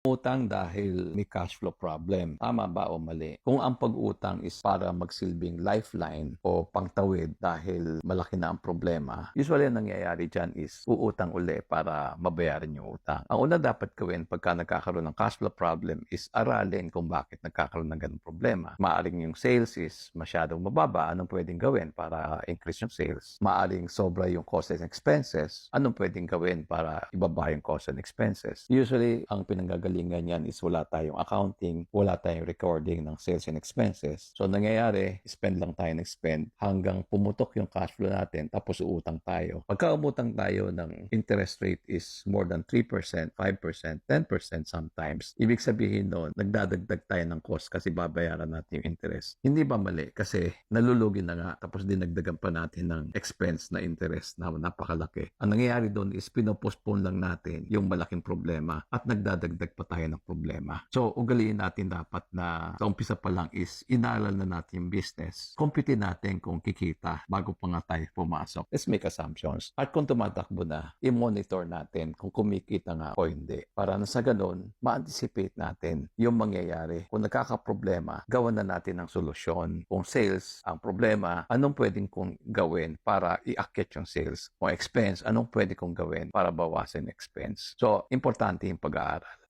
Utang dahil may cash flow problem. Tama ba o mali? Kung ang pag-utang is para magsilbing lifeline o pangtawid dahil malaki na ang problema, usually ang nangyayari dyan is uutang uli para mabayaran yung utang. Ang una dapat gawin pagka nagkakaroon ng cash flow problem is aralin kung bakit nagkakaroon ng ganung problema. Maaring yung sales is masyadong mababa, anong pwedeng gawin para increase yung sales? Maaring sobra yung cost and expenses, anong pwedeng gawin para ibaba yung cost and expenses? Usually, ang pinanggagalingan yan is wala tayong accounting, wala tayong recording ng sales and expenses. So, nangyayari, spend lang tayo ng spend hanggang pumutok yung cash flow natin tapos uutang tayo. Pagka umutang tayo ng interest rate is more than 3%, 5%, 10% sometimes, ibig sabihin noon, nagdadagdag tayo ng cost kasi babayaran natin yung interest. Hindi ba mali? Kasi nalulugi na nga tapos dinagdagan pa natin ng expense na interest na napakalaki. Ang nangyayari doon is pinopostpone lang natin yung malaking problema at nagdadagdag pa tayo ng problema. So, ugaliin natin dapat na sa umpisa pa lang is inaalal na natin yung business. Kumpitin natin kung kikita bago pa nga tayo pumasok. Let's make assumptions. At kung tumatakbo na, i-monitor natin kung kumikita nga o hindi. Para na sa ganun, ma-anticipate natin yung mangyayari. Kung nagkakaproblema, gawan na natin ng solusyon. Kung sales ang problema, anong pwedeng kong gawin para i-akit yung sales? Kung expense, anong pwede kong gawin para bawasan expense? So, importante yung pag-aaral.